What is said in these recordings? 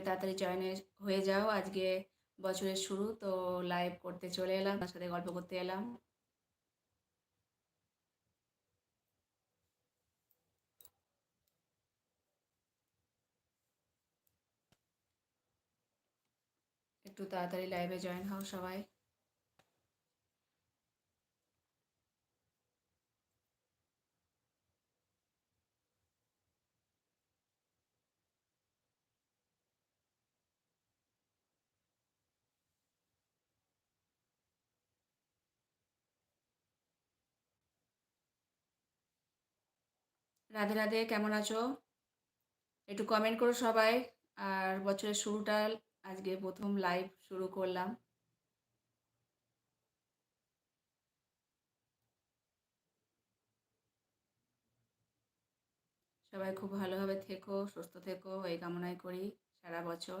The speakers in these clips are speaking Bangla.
তাড়াতাড়ি জয়েন হয়ে যাও। আজকে বছরের শুরু, তো লাইভ করতে চলে এলাম, তার সাথে গল্প করতে এলাম। একটু তাড়াতাড়ি লাইভে জয়েন হও সবাই। রাধে রাধে, কেমন আছো? একটু কমেন্ট করো সবাই। আর বছরের শুরুটা আজকে প্রথম লাইভ শুরু করলাম। সবাই খুব ভালোভাবে থেকো, সুস্থ থেকো, এই কামনাই করি সারা বছর।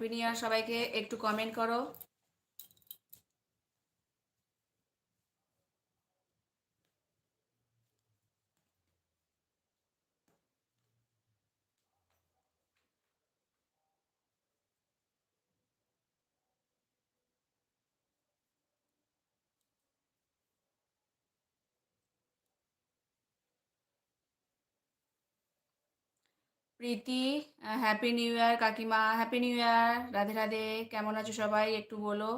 ইয়ার সবাইকে একটু কমেন্ট করো। প্রীতি হ্যাপি নিউ ইয়ার কাকিমা happy new year Radhe Radhe, কেমন আছো সবাই? একটু বলো।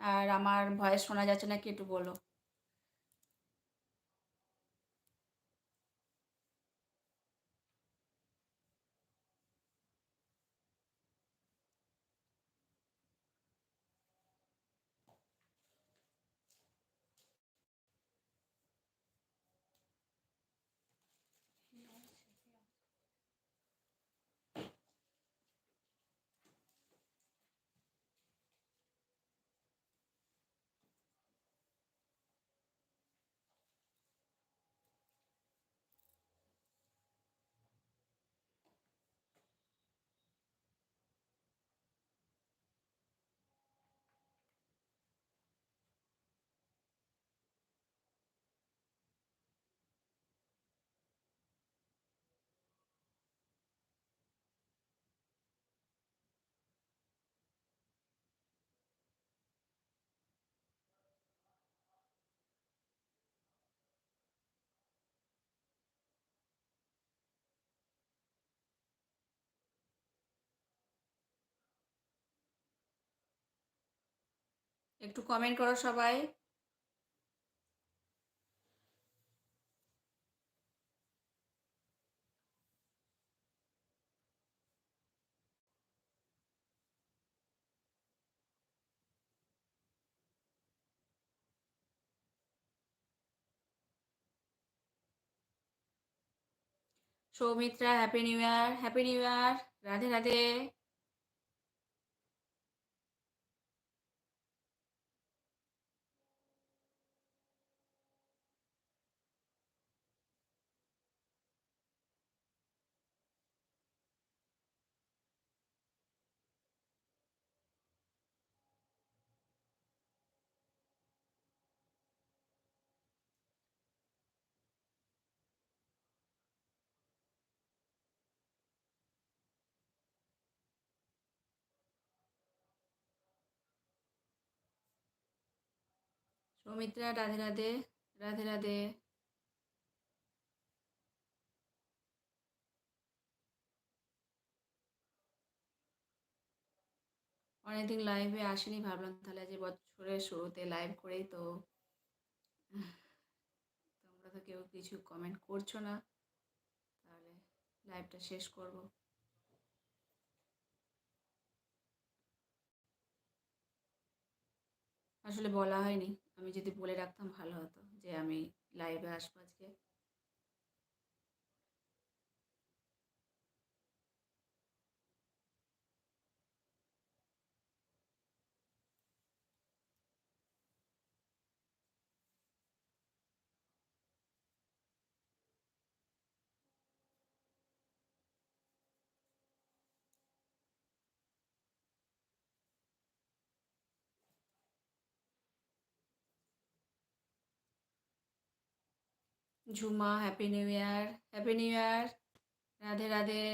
আর আমার ভয়েস শোনা যাচ্ছে নাকি? একটু বলো। একটু কমেন্ট করো সবাই। Soumitra happy new year happy new year Radhe Radhe. Soumitra, Radhe Radhe Radhe Radhe. অনেকদিন লাইভে আসেনি, ভাবলাম তাহলে যে বছরের শুরুতে লাইভ করেই তো তোমরা তো কেউ কিছু কমেন্ট করছ না, তাহলে লাইভটা শেষ করব। আসলে বলা হয়নি। আমি যদি বলে রাখতাম ভালো হতো যে আমি লাইভে আসব আজকে। Jhuma happy new year happy new year Radhe Radhe.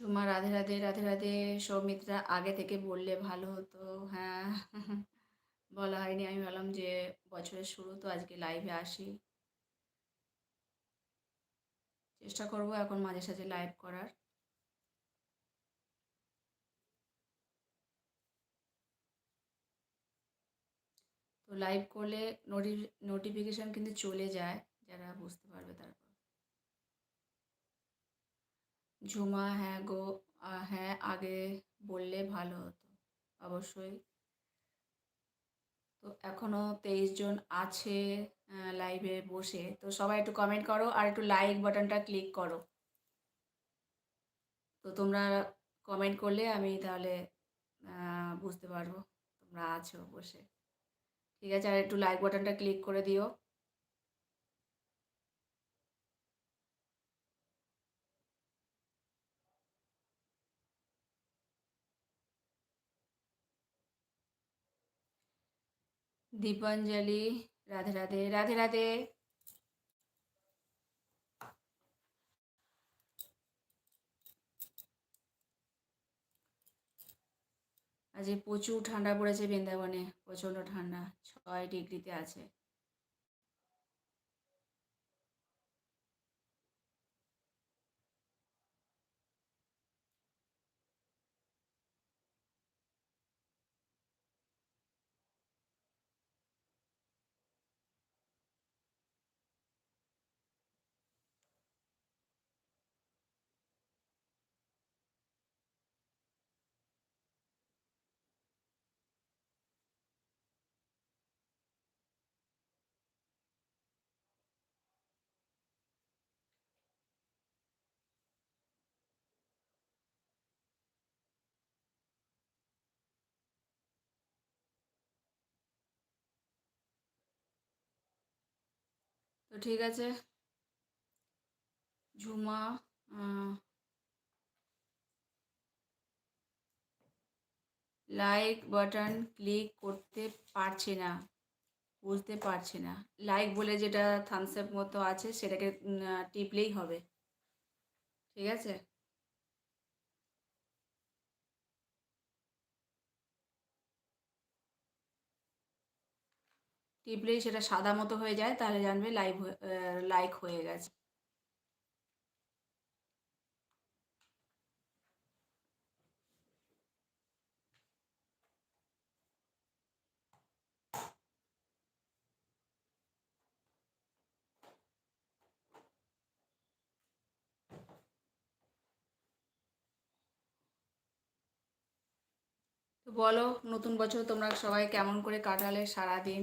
Jhuma Radhe Radhe Radhe Radhe, Soumitra আগে থেকে বললে ভালো হতো। হ্যাঁ বলা হয়নি। আমি ভাবলাম যে বছরের শুরু, তো আজকে লাইভে আসি। চেষ্টা করব এখন মাঝে সাঝে লাইভ করার। তো লাইভ করলে নোটি নোটিফিকেশান কিন্তু চলে যায়, যারা বুঝতে পারবে তারপর। ঝুমা হ্যাঁ গো হ্যাঁ আগে বললে ভালো হতো, অবশ্যই। তো এখনও তেইশ জন আছে লাইভে বসে। তো সবাই একটু কমেন্ট করো আর একটু লাইক বাটনটা ক্লিক করো। তো তোমরা কমেন্ট করলে আমি তাহলে বুঝতে পারব তোমরা আছো বসে। ঠিক আছে, আর একটু লাইক বাটনটা ক্লিক করে দিও। দীপাঞ্জলি, রাধে রাধে রাধে রাধে। আজ প্রচুর ঠান্ডা পড়েছে বৃন্দাবনে, প্রচণ্ড ঠান্ডা, ছয় ডিগ্রিতে আছে। ঠিক আছে। ঝুমা লাইক বাটন ক্লিক করতে পারছে না, বুঝতে পারছে না। লাইক বলে যেটা থামস আপ মতো আছে, সেটাকে টিপলেই হবে। ঠিক আছে? টিপলেই সেটা সাদা মতো হয়ে যায়, তাহলে জানবে লাইভ লাইক হয়ে গেছে। বলো, নতুন বছর তোমরা সবাই কেমন করে কাটালে সারাদিন?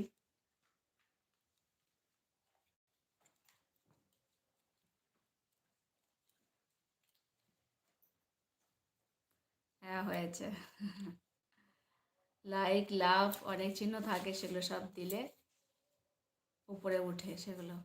হ্যাঁ হয়েছে। লাইক লাভ অনেক চিহ্ন থাকে সেগুলো সব দিলে উপরে উঠে সেগুলো।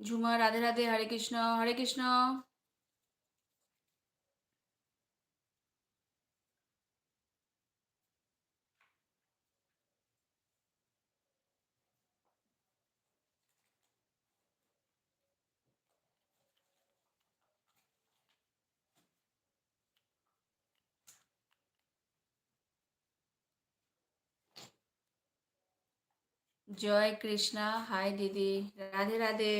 ঝুমা রাধে রাধে হরে কৃষ্ণ হরে কৃষ্ণ। জয় কৃষ্ণা হাই দিদি রাধে রাধে।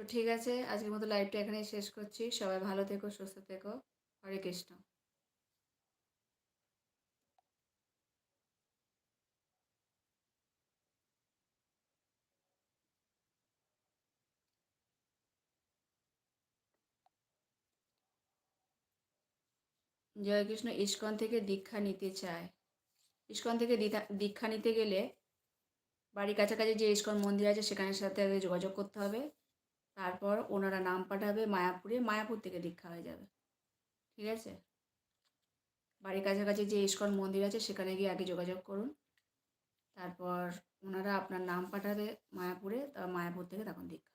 তো ঠিক আছে, আজকের মতো লাইভটা এখানেই শেষ করছি। সবাই ভালো থেকো, সুস্থ থেকো। হরে কৃষ্ণ। জয় কৃষ্ণ, ইস্কন থেকে দীক্ষা নিতে চায়। ইস্কন থেকে দীক্ষা- নিতে গেলে বাড়ির কাছাকাছি যে ইস্কন মন্দির আছে, সেখানের সাথে যোগাযোগ করতে হবে। তারপর ওনারা নাম পাঠাবে মায়াপুরে, মায়াপুর থেকে দীক্ষা হয়ে যাবে। ঠিক আছে? বাড়ির কাছাকাছি যে ইস্কন মন্দির আছে, সেখানে গিয়ে আগে যোগাযোগ করুন। তারপর ওনারা আপনার নাম পাঠাবে মায়াপুরে তারপর মায়াপুর থেকে তখন দীক্ষা।